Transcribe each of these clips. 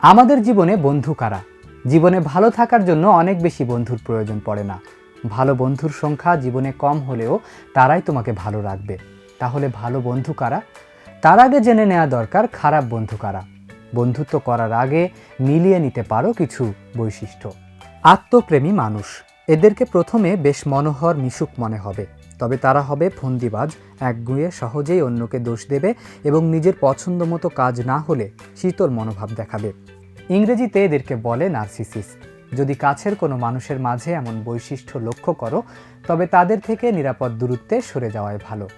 আমাদের জীবনে বন্ধু কারা? জীবনে ভালো থাকার জন্য অনেক বেশি বন্ধুর প্রয়োজন পড়ে না। ভালো বন্ধুর সংখ্যা জীবনে কম হলেও তারাই তোমাকে ভালো রাখবে। তাহলে ভালো বন্ধু কারা? তার আগে জেনে নেওয়া দরকার খারাপ বন্ধু কারা। বন্ধুত্ব করার আগে মিলিয়ে নিতে পারো কিছু বৈশিষ্ট্য। আত্মপ্রেমী মানুষ। এদেরকে প্রথমে বেশ মনোহর মিশুক মনে হবে। তবে তারা হবে ফন্দিবাজ, একগুঁয়ে সহজেই অন্যকে দোষ দেবে এবং নিজের পছন্দ মতো কাজ না হলে শীতল মনোভাব দেখাবে। ইংরেজিতে এদেরকে বলে নার্সিসিস। যদি কাছের কোনো মানুষের মাঝে এমন বৈশিষ্ট্য লক্ষ্য করো, তবে তাদের থেকে নিরাপদ দূরত্বে সরে যাওয়াই ভালো।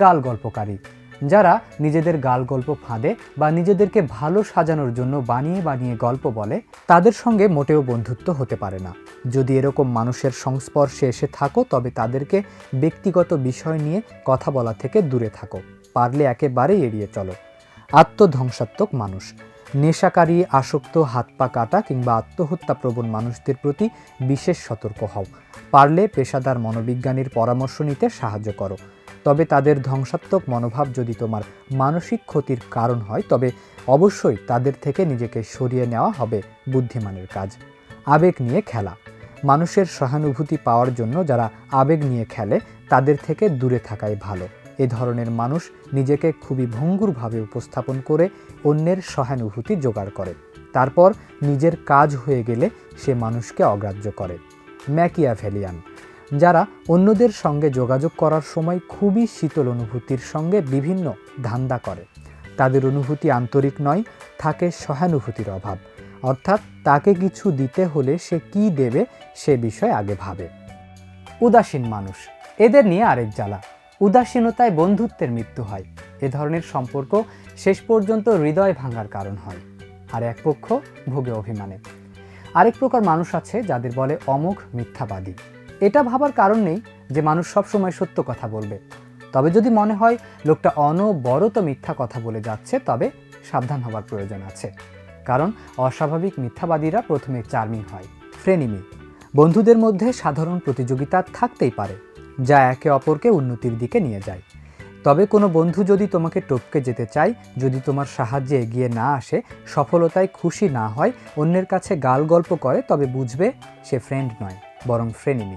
গাল গল্পকারী। যারা নিজেদের গাল গল্প ফাঁদে বা নিজেদেরকে ভালো সাজানোর জন্য বানিয়ে বানিয়ে গল্প বলে, তাদের সঙ্গে মোটেও বন্ধুত্ব হতে পারে না। যদি এরকম মানুষের সংস্পর্শে এসে থাকো, তবে তাদেরকে ব্যক্তিগত বিষয় নিয়ে কথা বলা থেকে দূরে থাকো। পারলে একেবারেই এড়িয়ে চলো। আত্মধ্বংসাত্মক মানুষ। নেশাকারী, আসক্ত হাত পা কাটা কিংবা আত্মহত্যা প্রবণ মানুষদের প্রতি বিশেষ সতর্ক হও। পারলে পেশাদার মনোবিজ্ঞানীর পরামর্শ নিতে সাহায্য করো। তবে তাদের ধ্বংসাত্মক মনোভাব যদি তোমার মানসিক ক্ষতির কারণ হয়, তবে অবশ্যই তাদের থেকে নিজেকে সরিয়ে নেওয়া হবে বুদ্ধিমানের কাজ। আবেগ নিয়ে খেলা। মানুষের সহানুভূতি পাওয়ার জন্য যারা আবেগ নিয়ে খেলে, তাদের থেকে দূরে থাকাই ভালো। এ ধরনের মানুষ নিজেকে খুবই ভঙ্গুরভাবে উপস্থাপন করে অন্যের সহানুভূতি জোগাড় করে। তারপর নিজের কাজ হয়ে গেলে সে মানুষকে অগ্রাহ্য করে। ম্যাকিয়াভেলিয়ান যারা অন্যদের সঙ্গে যোগাযোগ করার সময় খুবই শীতল অনুভূতির সঙ্গে বিভিন্ন ধান্দা করে। তাদের অনুভূতি আন্তরিক নয়, থাকে সহানুভূতির অভাব। অর্থাৎ তাকে কিছু দিতে হলে সে কি দেবে সে বিষয়ে আগে ভাবে। উদাসীন মানুষ, এদের নিয়ে আরেক জ্বালা। উদাসীনতায় বন্ধুত্বের মৃত্যু হয়। এ ধরনের সম্পর্ক শেষ পর্যন্ত হৃদয় ভাঙার কারণ হয়। আর এক পক্ষ ভোগে অভিমানে। আরেক প্রকার মানুষ আছে যাদের বলে অমোঘ মিথ্যাবাদী। এটা ভাবার কারণ নেই যে মানুষ সবসময় সত্য কথা বলবে। তবে যদি মনে হয় লোকটা অনবরত মিথ্যা কথা বলে যাচ্ছে, তবে সাবধান হবার প্রয়োজন আছে। কারণ অস্বাভাবিক মিথ্যাবাদীরা প্রথমে চার্মিং হয়, ফ্রেনিমি। বন্ধুদের মধ্যে সাধারণ প্রতিযোগিতা থাকতেই পারে, যা একে অপরকে উন্নতির দিকে নিয়ে যায়। তবে কোনো বন্ধু যদি তোমাকে টপকে যেতে চায়, যদি তোমার সাহায্যে এগিয়ে না আসে, সফলতায় খুশি না হয়, অন্যের কাছে গাল গল্প করে, তবে বুঝবে সে ফ্রেন্ড নয়। বরং ফ্রেনিমি।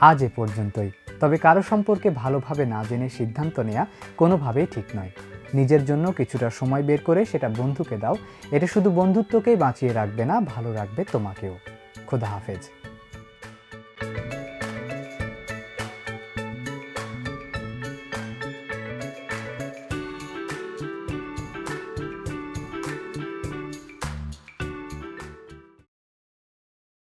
আজ এ পর্যন্তই। তবে কারও সম্পর্কে ভালোভাবে না জেনে সিদ্ধান্ত নেয়া কোনোভাবেই ঠিক নয়। নিজের জন্য কিছুটা সময় বের করে সেটা বন্ধুকে দাও। এটা শুধু বন্ধুত্বকেই বাঁচিয়ে রাখবে না, ভালো রাখবে তোমাকেও। খোদা হাফেজ।